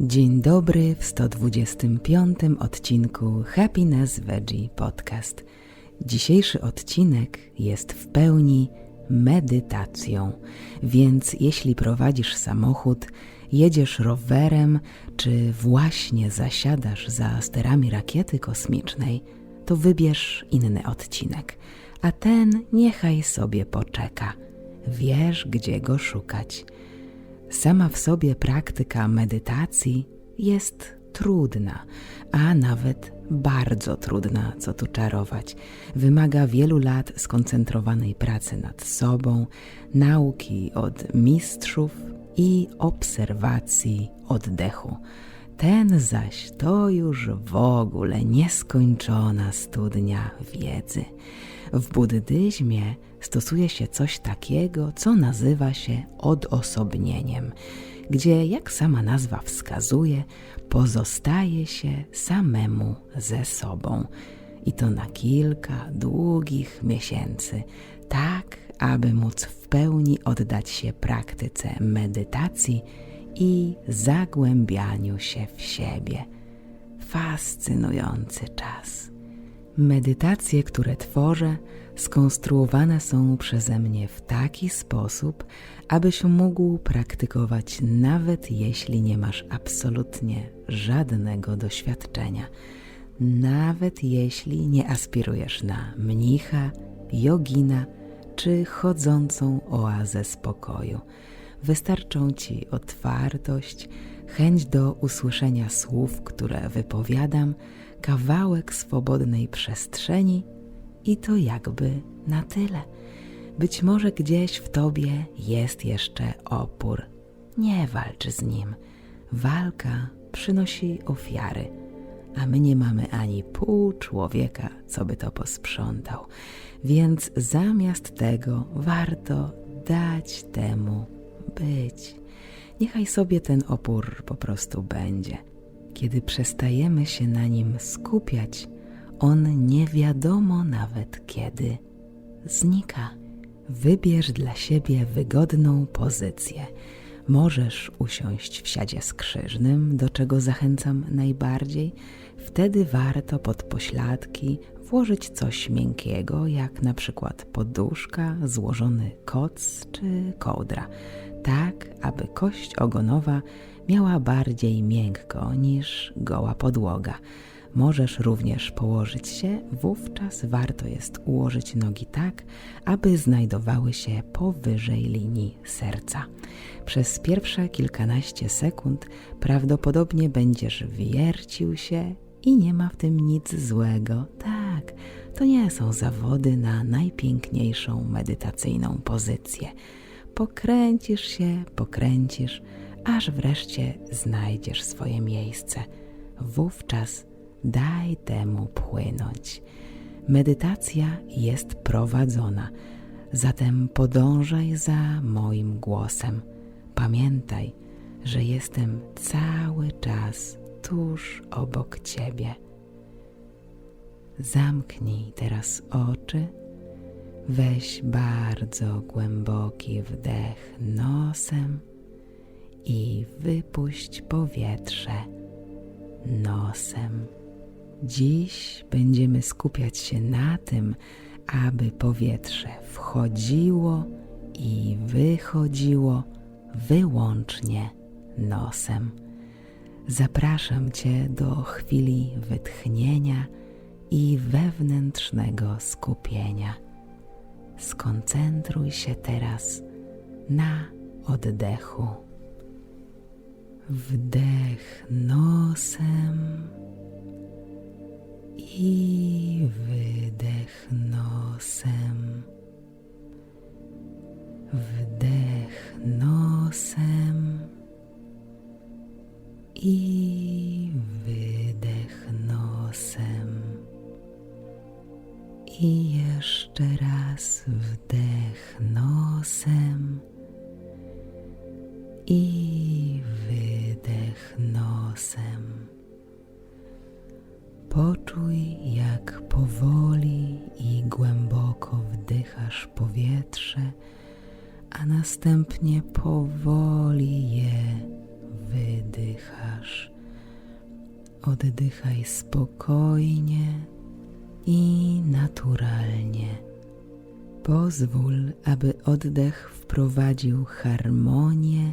Dzień dobry w 125 odcinku Happiness Veggie Podcast. Dzisiejszy odcinek jest w pełni medytacją, więc jeśli prowadzisz samochód, jedziesz rowerem, czy właśnie zasiadasz za sterami rakiety kosmicznej, to wybierz inny odcinek, a ten niechaj sobie poczeka. Wiesz, gdzie go szukać. Sama w sobie praktyka medytacji jest trudna, a nawet bardzo trudna, co tu czarować. Wymaga wielu lat skoncentrowanej pracy nad sobą, nauki od mistrzów i obserwacji oddechu. Ten zaś to już w ogóle nieskończona studnia wiedzy. W buddyzmie stosuje się coś takiego, co nazywa się odosobnieniem, gdzie, jak sama nazwa wskazuje, pozostaje się samemu ze sobą. I to na kilka długich miesięcy, tak aby móc w pełni oddać się praktyce medytacji i zagłębianiu się w siebie. Fascynujący czas. Medytacje, które tworzę, skonstruowane są przeze mnie w taki sposób, abyś mógł praktykować nawet jeśli nie masz absolutnie żadnego doświadczenia, nawet jeśli nie aspirujesz na mnicha, jogina czy chodzącą oazę spokoju. Wystarczą ci otwartość, chęć do usłyszenia słów, które wypowiadam, kawałek swobodnej przestrzeni i to jakby na tyle. Być może gdzieś w tobie jest jeszcze opór. Nie walcz z nim. Walka przynosi ofiary, a my nie mamy ani pół człowieka, co by to posprzątał. Więc zamiast tego warto dać temu być. Niechaj sobie ten opór po prostu będzie. Kiedy przestajemy się na nim skupiać, on nie wiadomo nawet kiedy znika. Wybierz dla siebie wygodną pozycję. Możesz usiąść w siadzie skrzyżnym, do czego zachęcam najbardziej. Wtedy warto pod pośladki włożyć coś miękkiego, jak na przykład poduszka, złożony koc czy kołdra, tak aby kość ogonowa miała bardziej miękko niż goła podłoga. Możesz również położyć się, wówczas warto jest ułożyć nogi tak, aby znajdowały się powyżej linii serca. Przez pierwsze kilkanaście sekund prawdopodobnie będziesz wiercił się i nie ma w tym nic złego. Tak, to nie są zawody na najpiękniejszą medytacyjną pozycję. Pokręcisz się, pokręcisz, aż wreszcie znajdziesz swoje miejsce. Wówczas daj temu płynąć. Medytacja jest prowadzona, zatem podążaj za moim głosem. Pamiętaj, że jestem cały czas tuż obok ciebie. Zamknij teraz oczy, weź bardzo głęboki wdech nosem i wypuść powietrze nosem. Dziś będziemy skupiać się na tym, aby powietrze wchodziło i wychodziło wyłącznie nosem. Zapraszam Cię do chwili wytchnienia i wewnętrznego skupienia. Skoncentruj się teraz na oddechu. Wdech nosem i wydech nosem. Wdech nosem i wydech nosem. I jeszcze raz wdech nosem i wydech nosem. Poczuj, jak powoli i głęboko wdychasz powietrze, a następnie powoli je wydychasz. oddychaj spokojnie i naturalnie. Pozwól, aby oddech wprowadził harmonię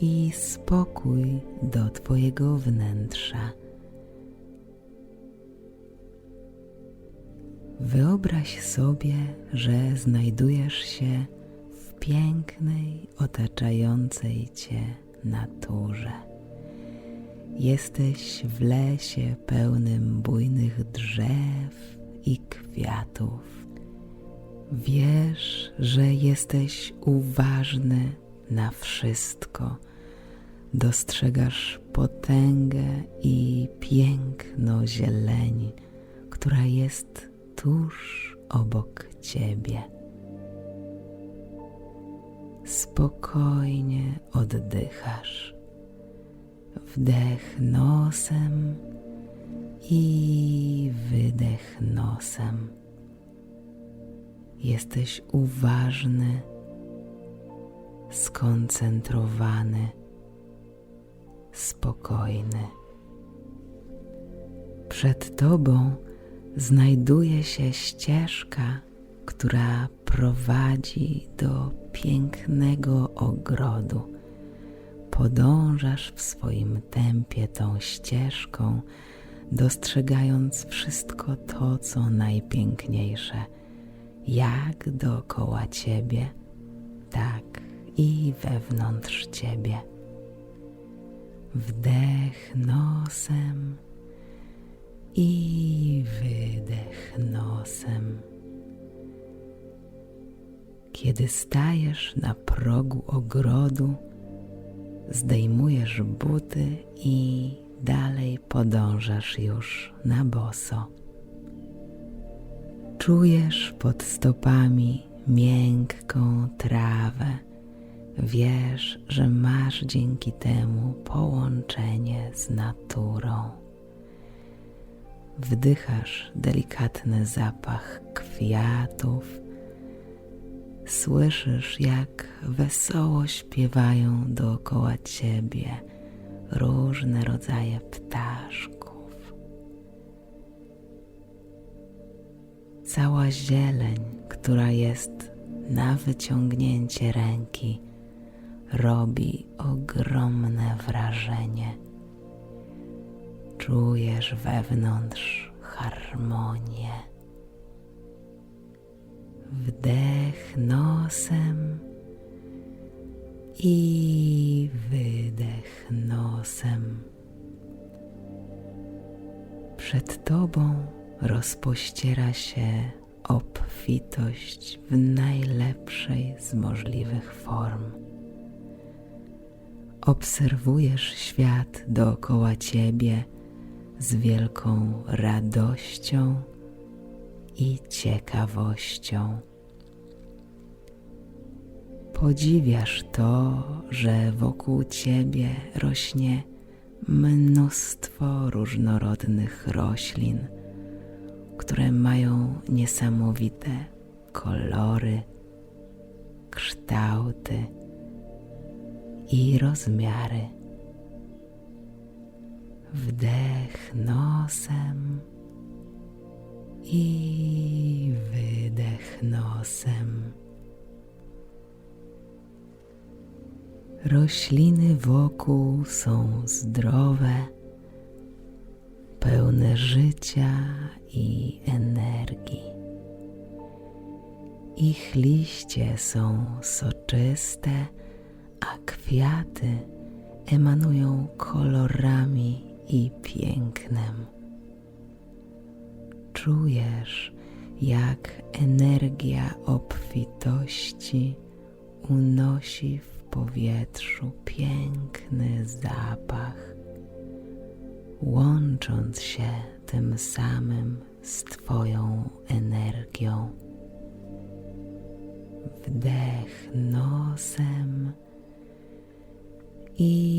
i spokój do Twojego wnętrza. Wyobraź sobie, że znajdujesz się w pięknej, otaczającej Cię naturze. Jesteś w lesie pełnym bujnych drzew i kwiatów. Wiesz, że jesteś uważny na wszystko. Dostrzegasz potęgę i piękno zieleni, która jest tuż obok ciebie. Spokojnie oddychasz. Wdech nosem i wydech nosem. Jesteś uważny, skoncentrowany, spokojny. Przed tobą znajduje się ścieżka, która prowadzi do pięknego ogrodu. Podążasz w swoim tempie tą ścieżką, dostrzegając wszystko to, co najpiękniejsze, jak dookoła ciebie, tak i wewnątrz ciebie. Wdech nosem i wydech nosem. Kiedy stajesz na progu ogrodu, zdejmujesz buty i dalej podążasz już na boso. Czujesz pod stopami miękką trawę. Wiesz, że masz dzięki temu połączenie z naturą. Wdychasz delikatny zapach kwiatów. Słyszysz, jak wesoło śpiewają dookoła ciebie różne rodzaje ptaszków. Cała zieleń, która jest na wyciągnięcie ręki, robi ogromne wrażenie czujesz wewnątrz harmonię. Wdech nosem i wydech nosem. Przed Tobą rozpościera się obfitość w najlepszej z możliwych form. Obserwujesz świat dookoła Ciebie z wielką radością i ciekawością. Podziwiasz to, że wokół ciebie rośnie mnóstwo różnorodnych roślin, które mają niesamowite kolory, kształty i rozmiary. Wdech nosem i wydech nosem. Rośliny wokół są zdrowe, pełne życia i energii. Ich liście są soczyste, a kwiaty emanują kolorami i pięknem. Czujesz, jak energia obfitości unosi w powietrzu piękny zapach, łącząc się tym samym z Twoją energią. Wdech nosem i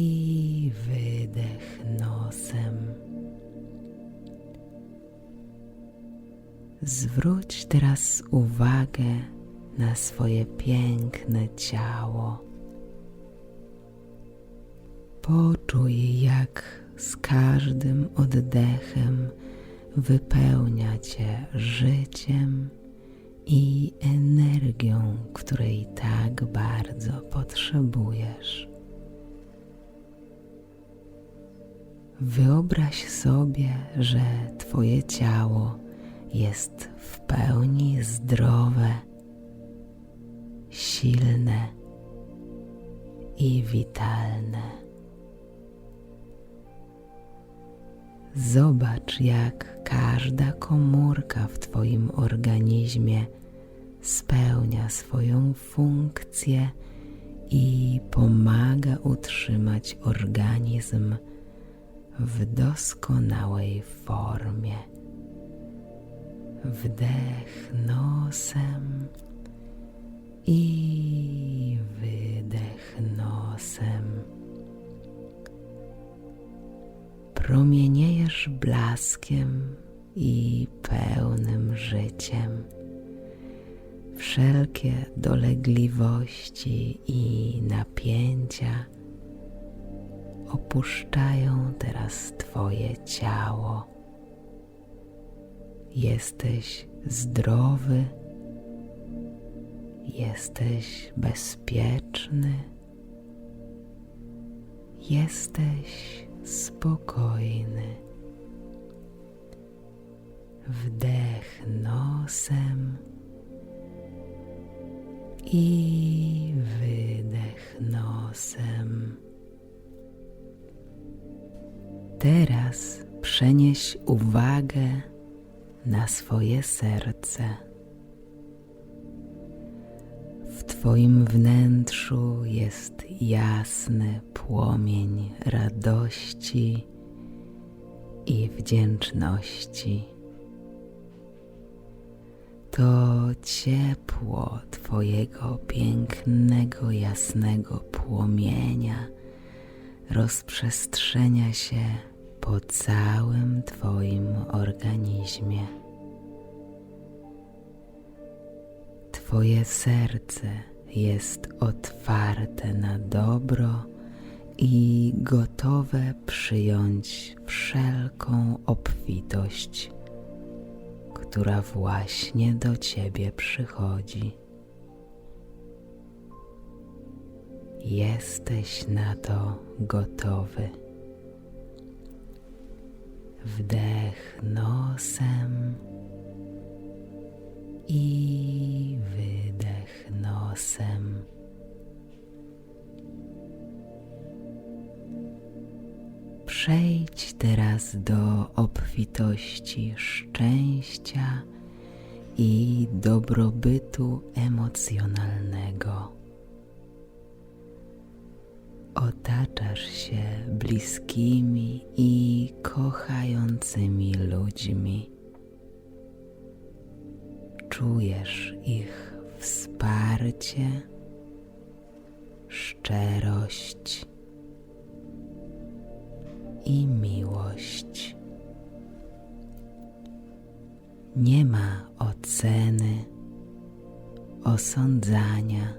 Zwróć teraz uwagę na swoje piękne ciało. Poczuj, jak z każdym oddechem wypełnia cię życiem i energią, której tak bardzo potrzebujesz. Wyobraź sobie, że Twoje ciało jest w pełni zdrowe, silne i witalne. Zobacz, jak każda komórka w Twoim organizmie spełnia swoją funkcję i pomaga utrzymać organizm w doskonałej formie. Wdech nosem i wydech nosem. Promieniejesz blaskiem i pełnym życiem. Wszelkie dolegliwości i napięcia opuszczają teraz Twoje ciało. Jesteś zdrowy, jesteś bezpieczny, jesteś spokojny. Wdech nosem i wydech nosem. Teraz przenieś uwagę na swoje serce. W Twoim wnętrzu jest jasny płomień radości i wdzięczności. To ciepło Twojego pięknego, jasnego płomienia rozprzestrzenia się po całym Twoim organizmie. Twoje serce jest otwarte na dobro i gotowe przyjąć wszelką obfitość, która właśnie do Ciebie przychodzi. Jesteś na to gotowy. Wdech nosem i wydech nosem. Przejdź teraz do obfitości szczęścia i dobrobytu emocjonalnego. Otaczasz się bliskimi i kochającymi ludźmi. Czujesz ich wsparcie, szczerość i miłość. Nie ma oceny, osądzania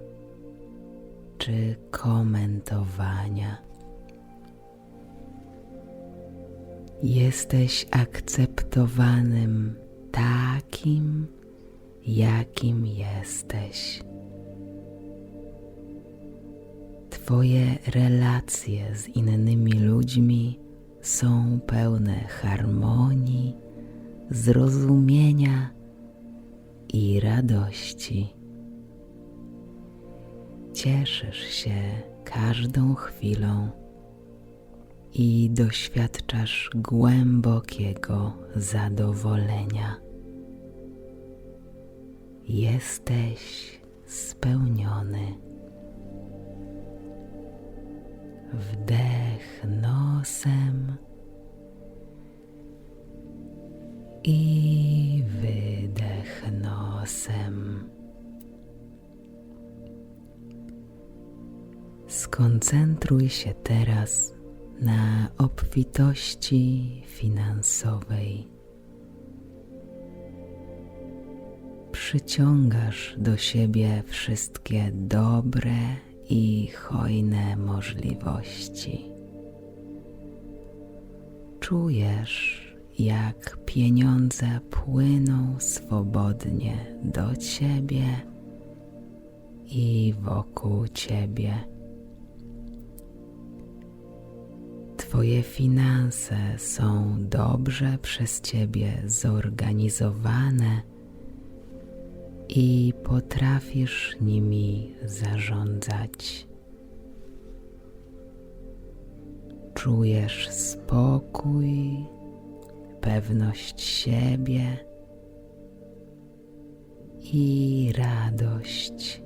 czy komentowania. Jesteś akceptowanym takim, jakim jesteś. Twoje relacje z innymi ludźmi są pełne harmonii, zrozumienia i radości. Cieszysz się każdą chwilą i doświadczasz głębokiego zadowolenia. Jesteś spełniony. Wdech nosem i Skoncentruj się teraz na obfitości finansowej. Przyciągasz do siebie wszystkie dobre i hojne możliwości. czujesz, jak pieniądze płyną swobodnie do ciebie i wokół ciebie. Twoje finanse są dobrze przez ciebie zorganizowane i potrafisz nimi zarządzać. Czujesz spokój, pewność siebie i radość.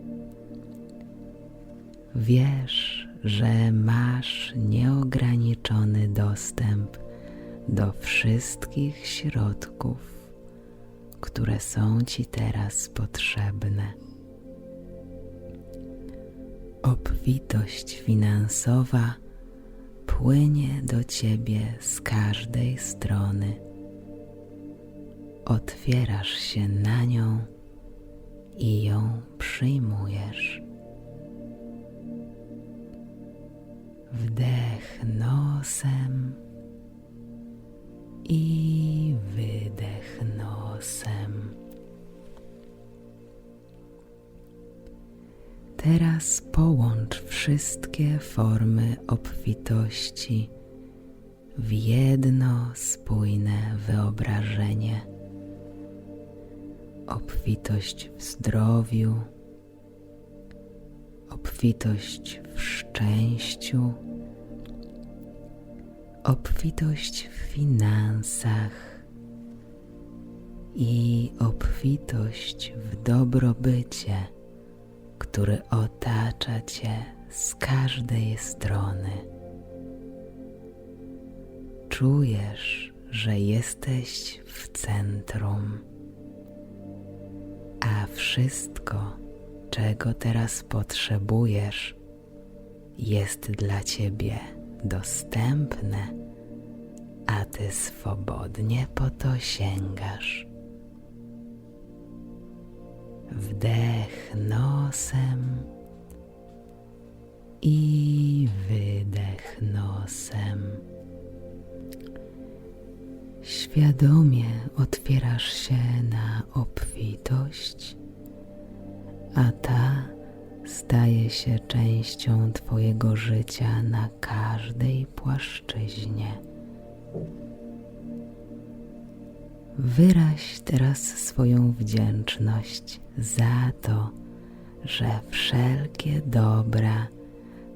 Wiesz, że masz nieograniczony dostęp do wszystkich środków, które są ci teraz potrzebne. Obfitość finansowa płynie do ciebie z każdej strony. Otwierasz się na nią i ją przyjmujesz. Wdech nosem i wydech nosem. Teraz połącz wszystkie formy obfitości w jedno spójne wyobrażenie. Obfitość w zdrowiu, obfitość w szczęściu, obfitość w finansach i obfitość w dobrobycie, który otacza Cię z każdej strony. Czujesz, że jesteś w centrum, a wszystko, czego teraz potrzebujesz, jest dla Ciebie dostępne, a Ty swobodnie po to sięgasz. Wdech nosem i wydech nosem. Świadomie otwierasz się na obfitość, a ta staje się częścią Twojego życia na każdej płaszczyźnie. Wyraź teraz swoją wdzięczność za to, że wszelkie dobra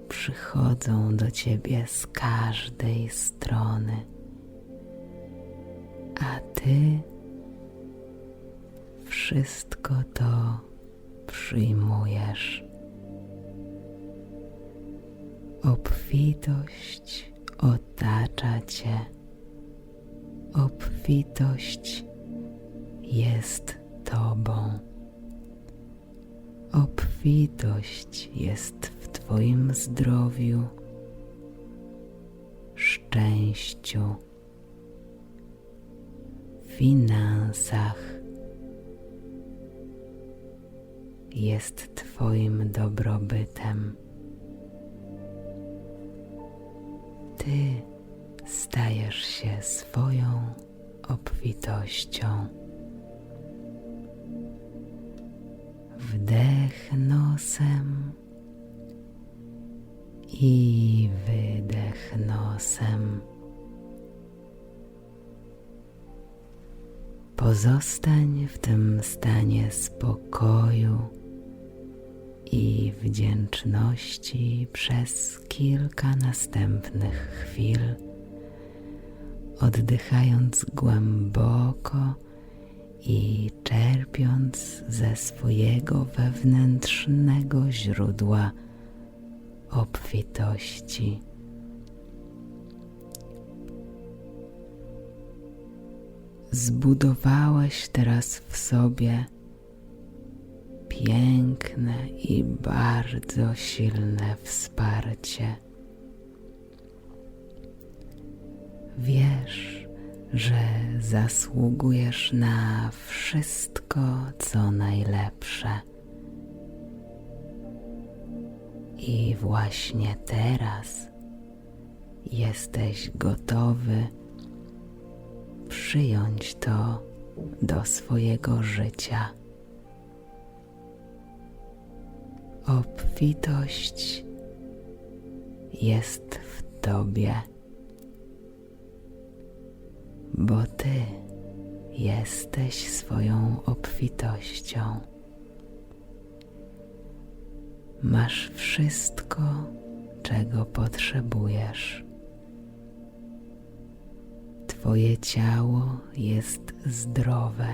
przychodzą do Ciebie z każdej strony, a Ty wszystko to przyjmujesz. Obfitość otacza Cię. Obfitość jest Tobą. Obfitość jest w Twoim zdrowiu, szczęściu, finansach. Jest Twoim dobrobytem. Ty stajesz się swoją obfitością. Wdech nosem i wydech nosem. Pozostań w tym stanie spokoju i wdzięczności przez kilka następnych chwil, oddychając głęboko i czerpiąc ze swojego wewnętrznego źródła obfitości. Zbudowałeś teraz w sobie piękne i bardzo silne wsparcie. Wiesz, że zasługujesz na wszystko, co najlepsze. I właśnie teraz jesteś gotowy przyjąć to do swojego życia. Obfitość jest w Tobie, bo Ty jesteś swoją obfitością. Masz wszystko, czego potrzebujesz. Twoje ciało jest zdrowe.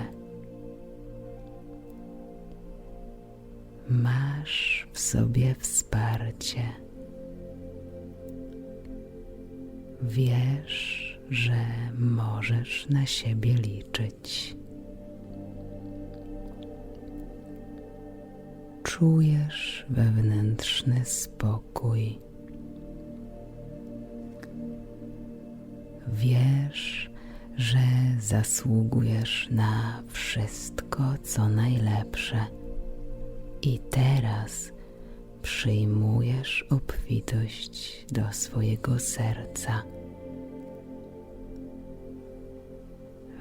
Masz w sobie wsparcie. Wiesz, że możesz na siebie liczyć. Czujesz wewnętrzny spokój. Wiesz, że zasługujesz na wszystko, co najlepsze, i teraz przyjmujesz obfitość do swojego serca.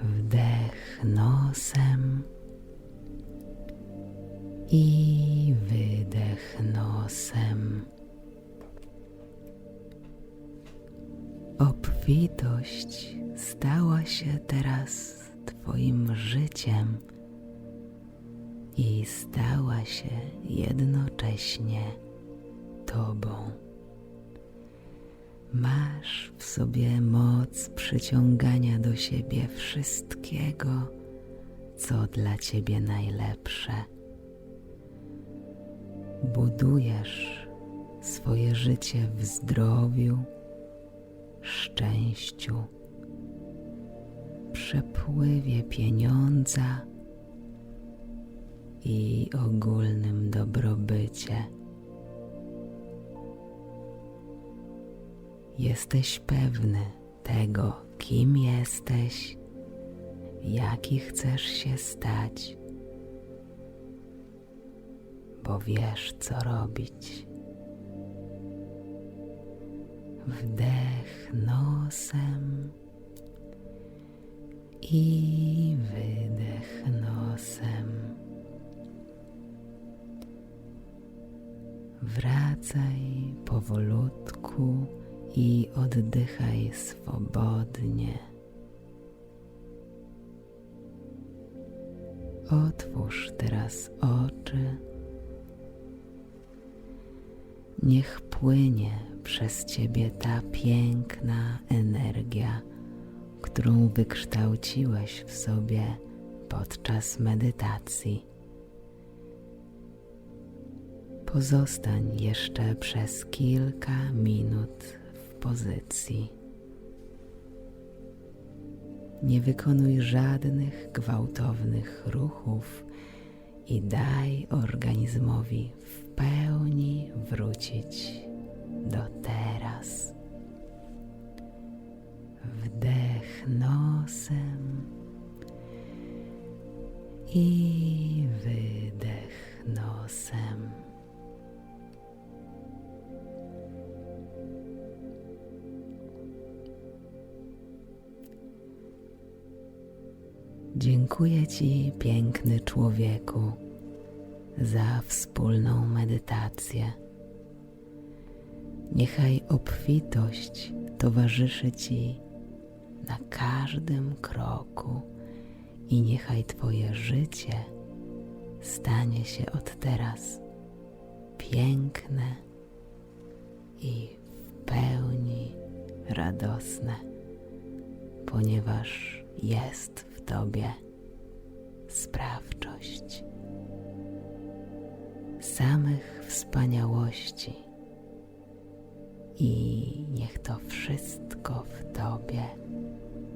Wdech nosem i wydech nosem. Obfitość stała się teraz Twoim życiem i stała się jednocześnie Tobą. Masz w sobie moc przyciągania do siebie wszystkiego, co dla Ciebie najlepsze. Budujesz swoje życie w zdrowiu, szczęściu, przepływie pieniądza i ogólnym dobrobycie. Jesteś pewny tego, kim jesteś, jaki chcesz się stać, bo wiesz, co robić. Wdech nosem i wydech nosem. Wracaj powolutku i oddychaj swobodnie. Otwórz teraz oczy. Niech płynie przez Ciebie ta piękna energia, którą wykształciłeś w sobie podczas medytacji. Pozostań jeszcze przez kilka minut w pozycji. Nie wykonuj żadnych gwałtownych ruchów i daj organizmowi w pełni wrócić do teraz. Wdech nosem i wydech nosem. Dziękuję Ci, piękny człowieku, za wspólną medytację. Niechaj obfitość towarzyszy Ci na każdym kroku i niechaj Twoje życie stanie się od teraz piękne i w pełni radosne, ponieważ jest w Tobie sprawczość samych wspaniałości i niech to wszystko w Tobie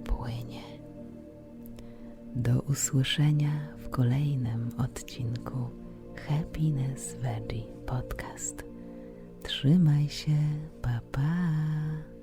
płynie. Do usłyszenia w kolejnym odcinku Happiness Veggie Podcast. Trzymaj się, pa pa!